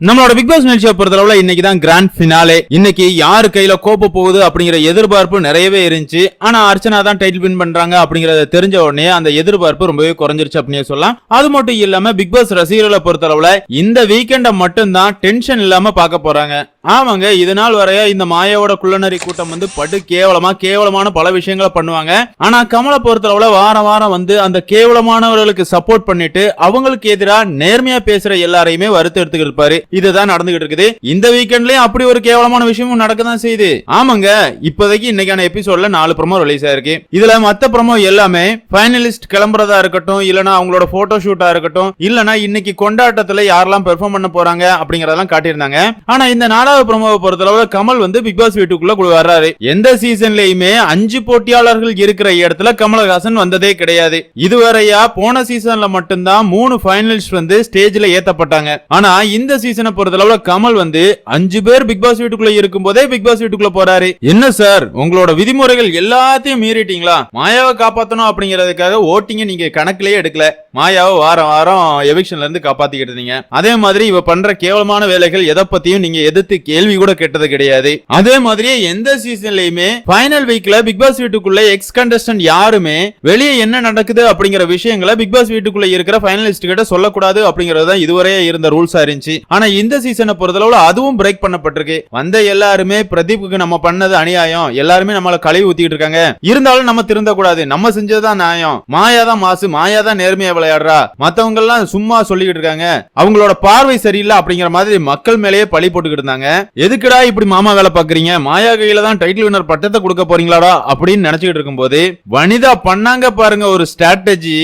நம்மளோட big pass நிகழ்ச்சியை பொறுத்தளவுல இன்னைக்கு தான் கிராண்ட் ஃபினாலே இன்னைக்கு யாரு கையில கோப்ப போகுது அப்படிங்கிற எதிர்பார்ப்பு நிறையவே இருந்துச்சு. ஆனா அர்ச்சனா தான் டைட்டில் வின் பண்றாங்க அப்படிங்கறத தெரிஞ்ச உடனே அந்த எதிர்பார்ப்பு ரொம்பவே குறைஞ்சிருச்சு அப்படின்னு சொல்லலாம். அது மட்டும் இல்லாம பிக் பாஸ் ரசிகர்களை பொறுத்தளவுல இந்த வீக்கெண்ட மட்டும்தான் டென்ஷன் இல்லாம பார்க்க போறாங்க. ஆமாங்க இது நாள் வரைய இந்த மாயாவோட குள்ளநரி கூட்டம் வந்து படு கேவலமா கேவலமான பல விஷயங்களை பண்ணுவாங்க. ஆனா கமலை பொறுத்தளவுல வாரம் வாரம் வந்து அந்த கேவலமானவர்களுக்கு சப்போர்ட் பண்ணிட்டு அவங்களுக்கு எதிராக நேர்மையா பேசுற எல்லாரையுமே வருத்த எடுத்துக்கிட்டு இருப்பாரு. இதுதான் நடந்துகிட்டு இருக்குது. இந்த வீக்கெண்ட்லயும் அப்படி ஒரு கேவலமான விஷயமும் நடக்கதான் செய்யுது. ஆமாங்க இப்போதைக்கு இன்னைக்கான எபிசோட்ல நாலு ப்ரமோ ரிலீஸ் ஆயிருக்கு. இதுல மத்த ப்ரமோ எல்லாமே ஃபைனலிஸ்ட் கிளம்புறதா இருக்கட்டும் இல்லனா அவங்களோட போட்டோ ஷூட்டா இருக்கட்டும் இல்லனா இன்னைக்கு கொண்டாட்டத்துல யாரெல்லாம் பெர்ஃபார்ம் பண்ண போறாங்க அப்படிங்கறதெல்லாம் காட்டியிருந்தாங்க. ஆனா இந்த நாலாவது ப்ரமோவை பொறுத்தளவு கமல் வந்து பிக் பாஸ் வீட்டுக்குள்ள வர்றாரு. எந்த சீசன்லயுமே அஞ்சு போட்டியாளர்கள் இருக்கிற இடத்துல கமலஹாசன் வந்ததே கிடையாது. இதுவரையா போன சீசன்ல மட்டும்தான் மூணு ஃபைனலிஸ்ட் வந்து ஸ்டேஜ்ல ஏத்தப்பட்டாங்க. ஆனா இந்த சீசன் பொறுத்தளவுல கமல் வந்து அஞ்சு பேர் பிக் பாஸ் வீட்டுக்குள்ள இருக்கும் போதே பிக் பாஸ் வீட்டுக்குள்ள போறாரு. என்ன சார்? உங்களோட விதிமுறைகள் எல்லாத்தையும் மீறிட்டீங்களா? மாயாவை காப்பாத்தணும் அப்படிங்கறதுக்காக ஓட்டிங்க நீங்க கணக்குலயே எடுக்கல. மாயாவை வாரம் வாரம் எவிக்ஷன்ல இருந்து காப்பாத்திக்கிட்டு இருந்தீங்க. அதே மாதிரி இவ பண்ற கேவலமான வேலைகள் எதை பத்தியும் நீங்க எதிர்த்து கேள்வி கூட கேட்டது கிடையாது. அதே மாதிரியே எந்த சீசன்லயுமே ஃபைனல் வீக்ல பிக் பாஸ் வீட்டுக்குள்ள எக்ஸ் கண்டஸ்டன்ட் யாருமே வெளியே என்ன நடக்குது அப்படிங்கிற விஷயங்களை பிக் பாஸ் வீட்டுக்குள்ள இருக்கிற ஃபைனலிஸ்ட் கிட்ட சொல்லக்கூடாது அப்படிங்கறது தான் இதுவரையே இருந்த ரூல்ஸா இருந்துச்சு. ஆனா இந்த சீசனை பொறுத்தளவுல அதுவும் பிரேக் பண்ணப்பட்டிருக்கு. வந்த எல்லாருமே பிரதீப்புக்கு நம்ம பண்ணது அநியாயம். எல்லாருமே நம்மள கழுவி ஊத்திட்டு இருக்காங்க. இருந்தாலும் நம்ம திருந்த கூடாது நம்ம செஞ்சதுதான் நியாயம். மாயா தான் மாசு மாயா தான் நேர்மையா விளையாடுறா. மத்தவங்க எல்லாம் சும்மா சொல்லிக்கிட்டு இருக்காங்க. அவங்களோட பார்வை சரியில்லை அப்படிங்கிற மாதிரி மக்கள் மேலேயே பழி போட்டுக்கிட்டு இருந்தாங்க. எதுக்குடா இப்படி மாமா வேலை பாக்குறீங்க மாயா கையில தான் டைட்டில் வினர் பட்டத்தை கொடுக்க போறீங்களாடா அப்படின்னு நினைச்சுக்கிட்டு இருக்கும்போது வனிதா பண்ணாங்க பாருங்க ஒரு ஸ்ட்ராட்டஜி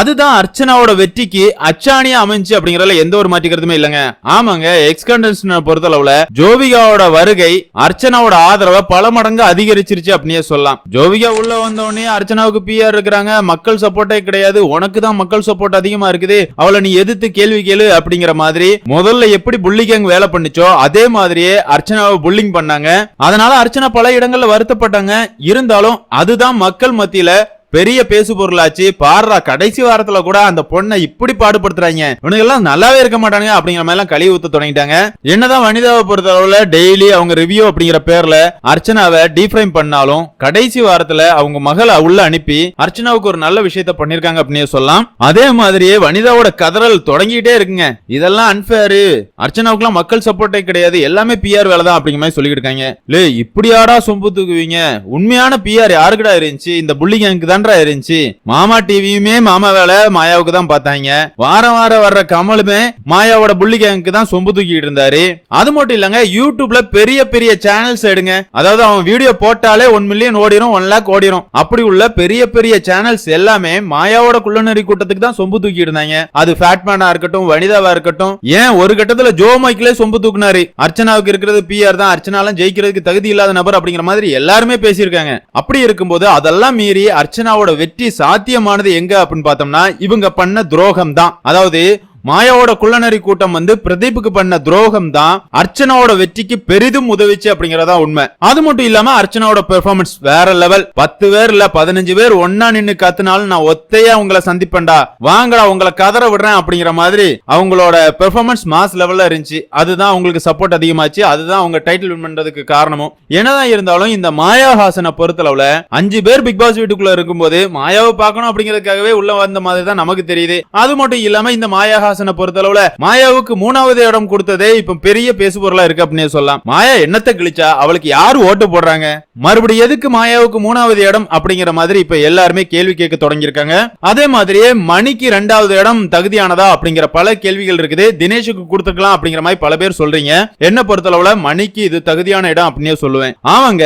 அதுதான் அர்ச்சனாவோட வெற்றிக்கு அச்சாணியா அமைஞ்சு அப்படிங்கறதுல எந்த ஒரு மாற்றிக்கிறதுமே இல்லைங்க. ஆமாங்க எக்ஸ் பொறுத்தளவுல ஜோவிகாவோட வருகை அர்ச்சனாவோட ஆதரவை பல மடங்கு அதிகரிச்சிருச்சு அப்படின்னே சொல்லலாம். ஜோவிகா உள்ள வந்த உடனே அர்ச்சனாவுக்கு பிஆர் இருக்கிறாங்க. மக்கள் சப்போர்ட்டே கிடையாது. உனக்கு தான் மக்கள் சப்போர்ட் அதிகமா இருக்குது. அவளை நீ எதிர்த்து கேள்வி கேளு அப்படிங்கிற மாதிரி முதல்ல எப்படி புள்ளி கேங் வேலை பண்ணுச்சோ அதே மாதிரியே அர்ச்சனாவை புல்லிங் பண்ணாங்க. அதனால அர்ச்சனா பல இடங்கள்ல வருத்தப்பட்டாங்க. இருந்தாலும் அதுதான் மக்கள் மத்தியில பெரிய பேசு பொருளாச்சு. பாடுறா கடைசி வாரத்துல கூட அந்த பொண்ணை இப்படி பாடுபடுத்துறாங்க. இவனுக்கு எல்லாம் நல்லாவே இருக்க மாட்டானுங்க அப்படிங்கிற மாதிரி எல்லாம் கழுவி ஊத்த தொடங்கிட்டாங்க. என்னதான் வனிதாவை பொறுத்த அளவுல டெய்லி அவங்க ரிவ்யூ அப்படிங்கிற பேர்ல அர்ச்சனாவை டீஃப்ரைம் பண்ணாலும் கடைசி வாரத்துல அவங்க மகளை உள்ள அனுப்பி அர்ச்சனாவுக்கு ஒரு நல்ல விஷயத்த பண்ணிருக்காங்க அப்படின்னு சொல்லலாம். அதே மாதிரியே வனிதாவோட கதறல் தொடங்கிட்டே இருக்குங்க. இதெல்லாம் அன்பேரு அர்ச்சனாவுக்குலாம் மக்கள் சப்போர்ட்டே கிடையாது. எல்லாமே பிஆர் வேலை தான் அப்படிங்கிற மாதிரி சொல்லிட்டு இருக்காங்க. லே இப்படியாடா சொம்பு தூக்குவீங்க? உண்மையான பிஆர் யாருக்குடா இருந்துச்சு? இந்த புள்ளி கேங்க்கு தான்டா இருந்துச்சு. மாமா டிவியுமே மாமா வேலை மாயாவுக்கு தான் பார்த்தாங்க. வாரம் வாரம் வர்ற கமலுமே மாயாவோட புள்ளி கேங்க்கு தான் சொம்பு தூக்கிட்டு இருந்தாரு. அது மட்டும் இல்லங்க யூடியூப்ல பெரிய பெரிய சேனல்ஸ் எடுங்க. அதாவது அவன் வீடியோ போட்டாலே ஒன் மில்லியன் ஓடிடும் ஒன் லேக் ஓடிடும் அப்படி உள்ள பெரிய பெரிய சேனல்ஸ் எல்லாமே மாயாவோட குள்ளநெறி கூட்டத்துக்கு தான் சொம்பு தூக்கிட்டு இருந்தாங்க. அது ஃபேட்மேனா இருக்கட்டும் வனிதாவா இருக்கட்டும் ஏன் ஒரு கட்டத்துல ஜோ மைக்கிலே சொம்பு தூக்குனாரு. அர்ச்சனாவுக்கு இருக்கிறது பிஆர் தான் அர்ச்சனாலாம் ஜெயிக்கிறதுக்கு தகுதி இல்லாத நபர் அப்படிங்கிற மாதிரி எல்லாருமே பேசியிருக்காங்க. அப்படி இருக்கும்போது அதெல்லாம் மீறி அர்ச்சனா அர்ச்சனாவோட வெற்றி சாத்தியமானது எங்க அப்படின்னு பார்த்தோம்னா இவங்க பண்ண துரோகம் தான் அதாவது மாயாவோட குள்ளநரி கூட்டம் வந்து பிரதீப்புக்கு பண்ண துரோகம் தான் அர்ச்சனாவோட வெற்றிக்கு பெரிதும் உதவிச்சு அப்படிங்கறதா உண்மை. அது மட்டும் இல்லாம அர்ச்சனாவோட பெர்ஃபார்மன்ஸ் வேற லெவல் பத்து பேர் இல்ல பதினஞ்சு பேர் ஒன்னா நின்னு கத்துனாலும் நான் ஒத்தையா உங்களை சந்திப்பேன்டா. வாங்கடா உங்களை கதற விடுறேன் அப்படிங்கிற மாதிரி அவங்களோட பெர்ஃபார்மன்ஸ் மாஸ் லெவல்ல இருந்துச்சு. அதுதான் உங்களுக்கு சப்போர்ட் அதிகமாச்சு. அதுதான் அவங்க டைட்டில் வின் பண்றதுக்கு காரணமும். என்னதான் இருந்தாலும் இந்த மாயா ஹாசனை பொறுத்தளவுல அஞ்சு பேர் பிக் பாஸ் வீட்டுக்குள்ள இருக்கும்போது மாயாவை பார்க்கணும் அப்படிங்கிறதுக்காகவே உள்ள வந்த மாதிரி தான் நமக்கு தெரியுது. அது மட்டும் இல்லாம இந்த மாயா ஹாசனை பொறுத்தளவுல மாயாவுக்கு மூணாவது இடம் கொடுத்ததே இப்ப பெரிய பேசுபொருளா இருக்கு அப்படின்னு சொல்லலாம். மாயா என்னத்தை கிழிச்சா? அவளுக்கு யாரு ஓட்டு போடுறாங்க? மறுபடியும் எதுக்கு மாயாவுக்கு மூணாவது இடம் அப்படிங்கிற மாதிரி இப்ப எல்லாருமே கேள்வி கேட்க தொடங்கியிருக்காங்க. அதே மாதிரியே மணிக்கு ரெண்டாவது இடம் தகுதியானதா அப்படிங்கிற பல கேள்விகள் இருக்குது. தினேஷுக்கு கொடுத்துக்கலாம் அப்படிங்கிற மாதிரி பல பேர் சொல்றீங்க. என்ன பொறுத்தளவுல மணிக்கு இது தகுதியான இடம் அப்படின்னே சொல்லுவேன். ஆமாங்க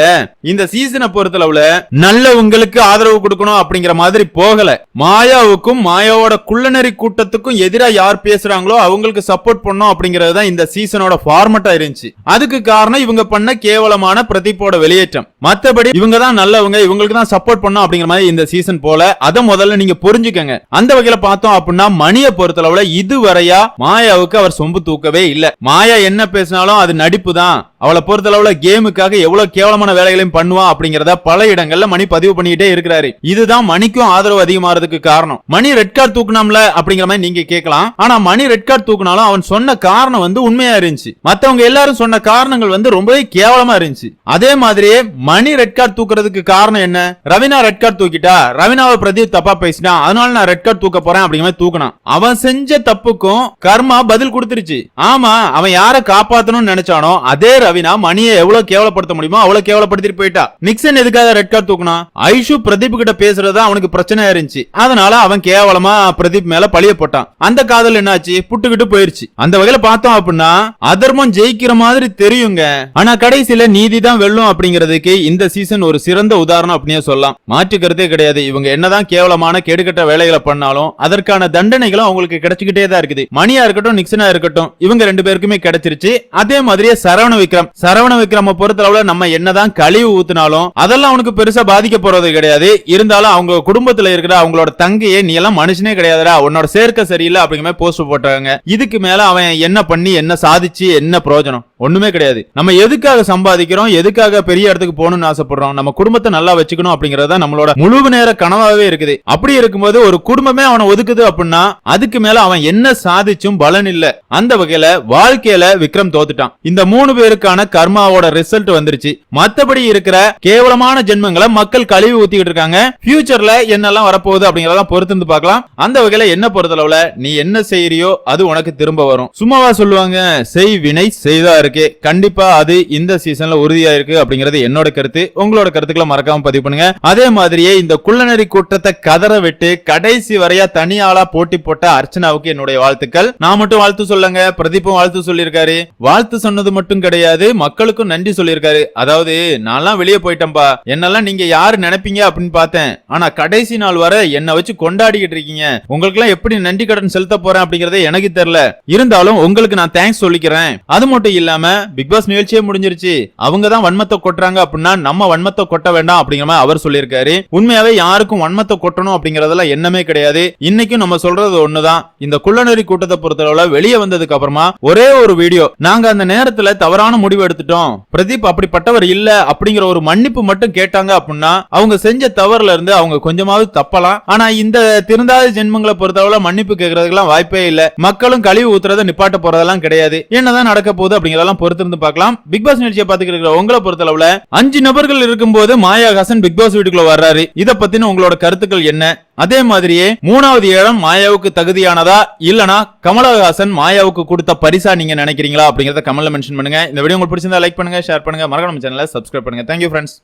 இந்த சீசனை பொறுத்தளவுல நல்லவங்களுக்கு ஆதரவு கொடுக்கணும் அப்படிங்கிற மாதிரி போகல. மாயாவுக்கும் மாயாவோட குள்ளநரி கூட்டத்துக்கும் எதிராக யார் பேசுறாங்களோ அவங்களுக்கு சப்போர்ட் பண்ணோம் அப்படிங்கிறது தான் இந்த சீசனோட ஃபார்மட்டா இருந்துச்சு. அதுக்கு காரணம் இவங்க பண்ண கேவலமான பிரதீப்போட வெளியேற்றம். மத்தபடி இவங்க தான் நல்லவங்க இவங்களுக்கு தான் சப்போர்ட் பண்ணும் அப்படிங்கிற மாதிரி இந்த சீசன் போல அதை முதல்ல நீங்க புரிஞ்சுக்கங்க. அந்த வகையில பார்த்தோம் அப்படின்னா மணியை பொறுத்தளவுல இதுவரையா மாயாவுக்கு அவர் சொம்பு தூக்கவே இல்ல. மாயா என்ன பேசினாலும் அது நடிப்பு தான் அவளை பொறுத்தளவுல கேமுக்காக எவ்வளவு கேவலமான வேலைகளையும் பண்ணுவா அப்படிங்கறத பல இடங்கள்ல மணி பதிவு பண்ணிட்டே இருக்கிறாரு. இதுதான் மணிக்கும் ஆதரவு அதிகமாறதுக்கு காரணம். மணி ரெட் கார்டு தூக்குனாம்ல அப்படிங்கிற மாதிரி நீங்க கேட்கலாம். ஆனா மணி ரெட் கார்டு தூக்குனாலும் அவன் சொன்ன காரணம் வந்து உண்மையா இருந்துச்சு. மத்தவங்க எல்லாரும் சொன்ன காரணங்கள் வந்து ரொம்பவே கேவலமா இருந்துச்சு. அதே மாதிரியே மணி ரெட் கார்டு தூக்குறதுக்கு காரணம் என்ன? ரவினா ரெட் கார்டு தூக்கிட்டா? ரவினாவை பிரதீப் தப்பா பேசினா அதனால நான் ரெட் கார்டு தூக்க போறேன் அப்படிங்கிற மாதிரி தூக்கினான். அவன் செஞ்ச தப்புக்கும் கர்மா பதில் கொடுத்துருச்சு. ஆமா அவன் யார காப்பாத்தணும்னு நினைச்சானோ அதே ரவினா மணியை எவ்வளவு கேவலப்படுத்த முடியுமோ அவ்வளவு கேவலப்படுத்திட்டு போயிட்டா. நிக்சன் எதுக்காக ரெட் கார்டு தூக்குனா ஐஷு பிரதீப் கிட்ட பேசுறது அவனுக்கு பிரச்சனையா இருந்துச்சு. அதனால அவன் கேவலமா பிரதீப் மேல பழிய போட்டான். அந்த காதல் என்னாச்சு? புட்டுக்கிட்டு போயிருச்சு. அந்த வகையில பார்த்தோம் அப்படின்னா அதர்மம் ஜெயிக்கிற மாதிரி தெரியுங்க. ஆனா கடைசியில நீதி தான் வெல்லும் அப்படிங்கிறதுக்கு இந்த சீசன் ஒரு சிறந்த உதாரணம் அப்படின்னே சொல்லலாம். மாற்று கருத்தே கிடையாது. இவங்க என்னதான் கேவலமான கெடுக்கட்ட வேலைகளை பண்ணாலும் அதற்கான தண்டனைகளும் அவங்களுக்கு கிடைச்சுக்கிட்டே தான் இருக்குது. மணியா இருக்கட்டும் நிக்சனா இருக்கட்டும் இவங்க ரெண்டு பேருக்குமே கிடைச்சிருச்சு. அதே மாதிரியே சரவண விக்ரம். சரவண விக்ரம பொறுத்தளவுல நம்ம என்னதான் கழிவு ஊத்தினாலும் அதெல்லாம் அவனுக்கு பெருசா பாதிக்க போறது கிடையாது. இருந்தாலும் அவங்க குடும்பத்துல இருக்கிற அவங்களோட தங்கையே நீ எல்லாம் மனுஷனே கிடையாதுடா. உன்னோட சேர்க்க சரியில்லை அப்படிங்கிற மாதிரி போஸ்ட் போட்டாங்க இதுக்கு மேல அவன் என்ன பண்ணி என்ன சாதிச்சு என்ன பிரயோஜனம்? ஒண்ணுமே கிடையாது. நம்ம எதுக்காக சம்பாதிக்கிறோம் எதுக்காக பெரிய இடத்துக்கு போகணும்னு ஆசைப்படுறோம் நம்ம குடும்பத்தை நல்லா வச்சுக்கணும் அப்படிங்கறது தான் நம்மளோட முழு நேர கனவாவே இருக்குது. அப்படி இருக்கும்போது ஒரு குடும்பமே அவனை ஒதுக்குது அப்படின்னா அதுக்கு மேல அவன் என்ன சாதிச்சும் பலன் இல்ல. அந்த வகையில வாழ்க்கையில விக்ரம் தோத்துட்டான். இந்த மூணு பேருக்கான கர்மாவோட ரிசல்ட் வந்துருச்சு. மத்தபடி இருக்கிற கேவலமான ஜென்மங்களை மக்கள் கழுவி ஊத்திக்கிட்டு இருக்காங்க. ஃபியூச்சர்ல என்னெல்லாம் வரப்போகுது அப்படிங்கறதெல்லாம் பொறுத்திருந்து பார்க்கலாம். அந்த வகையில என்ன பொறுத்தளவுல நீ என்ன செய்யறியோ அது உனக்கு திரும்ப வரும். சும்மாவா சொல்லுவாங்க செய் வினை செய்தா இருக்கு. கண்டிப்பா அது இந்த சீசன்ல உறுதியா இருக்கு அப்படிங்கிறது என்னோட கருத்து. உங்களோட கருத்துக்களை மறக்காம பதிவு பண்ணுங்க. அதே மாதிரியே இந்த குள்ளநரி கூட்டத்தை கதற விட்டு கடைசி வரையா தனியாளா போட்டி போட்ட அர்ச்சனாவுக்கு என்னுடைய வாழ்த்துக்கள். நான் மட்டும் வாழ்த்து சொல்லுங்க. பிரதீப்பும் வாழ்த்து சொல்லியிருக்காரு. வாழ்த்து சொன்னது மட்டும் கிடையாது. மக்களுக்கும் நன்றி சொல்லியிருக்காரு. அதாவது நான்லாம் வெளியே போயிட்டேன்பா. என்னெல்லாம் நீங்க யாரு நினைப்பீங்க அப்படின்னு பார்த்தேன். ஆனா கடைசி நாள் வரை என்னை வச்சு கொண்டாடிக்கிட்டு இருக்கீங்க. உங்களுக்கு எல்லாம் எப்படி நன்றி கடன் செலுத்த போறேன் அப்படிங்கறது எனக்கு தெரியல. இருந்தாலும் உங்களுக்கு நான் தேங்க்ஸ் சொல்லிக்கிறேன். அது மட்டும் இல்லாம பிக் பாஸ் நிகழ்ச்சியே முடிஞ்சிருச்சு. அவங்க தான் வன்மத்தை கொட்டுறாங்க அப்படின்னா நம்ம வன்மத்தை கொட்ட வேண்டாம் அப்படிங்கிற மாதிரி அவர் சொல்லியிருக்காரு. உண்மையாவே யாருக்கும் வன்மத்தை கொட்டணும் அப்படிங்கறதெல்லாம் எண்ணமே கிடையாது. இன்னைக்கும் நம்ம சொல்றது ஒண்ணுதான். இந்த குள்ளநெறி கூட்டத்தை பொறுத்தளவுல வெளியே வந்ததுக்கு அப்புறமா ஒரே ஒரு வீடியோ. நாங்க அந்த நேரத்துல தவறான முடிவு எடுத்துட்டோம். பிரதீப் அப்படிப்பட்டவர் இல்ல அப்படிங்கிற ஒரு மன்னிப்பு மட்டும் கேட்டாங்க அப்படின்னா அவங்க செஞ்ச தவறுல இருந்து அவங்க கொஞ்சமாவது தப்பலாம். ஆனா இந்த திருந்தாத ஜென்மங்களை பொறுத்தளவுல மன்னிப்பு கேட்கறதுக்கெல்லாம் வாய்ப்பே இல்ல. மக்களும் கழிவு ஊத்துறத நிப்பாட்ட போறதெல்லாம் கிடையாது. என்னதான் நடக்க போகுது அதெல்லாம் பொறுத்திருந்து பார்க்கலாம். பிக் பாஸ் நிகழ்ச்சியை பார்த்துக்கிட்டு இருக்கிற உங்களை பொறுத்தளவுல அஞ்சு நபர்கள் இருக்கும்போது மாயா ஹாசன் பிக் பாஸ் வீட்டுக்குள்ள வர்றாரு. இத பத்தின உங்களோட கருத்துக்கள் என்ன? அதே மாதிரியே மூணாவது இடம் மாயாவுக்கு தகுதியானதா? இல்லனா கமலஹாசன் மாயாவுக்கு கொடுத்த பரிசா நீங்க நினைக்கிறீங்களா? அப்படிங்கறத கமெண்ட்ல மென்ஷன் பண்ணுங்க. இந்த வீடியோ உங்களுக்கு பிடிச்சிருந்தா லைக் பண்ணுங்க ஷேர் பண்ணுங்க. மறக்காம சேனலை சப்ஸ்கிரைப் பண்ணுங்க. Thank you friends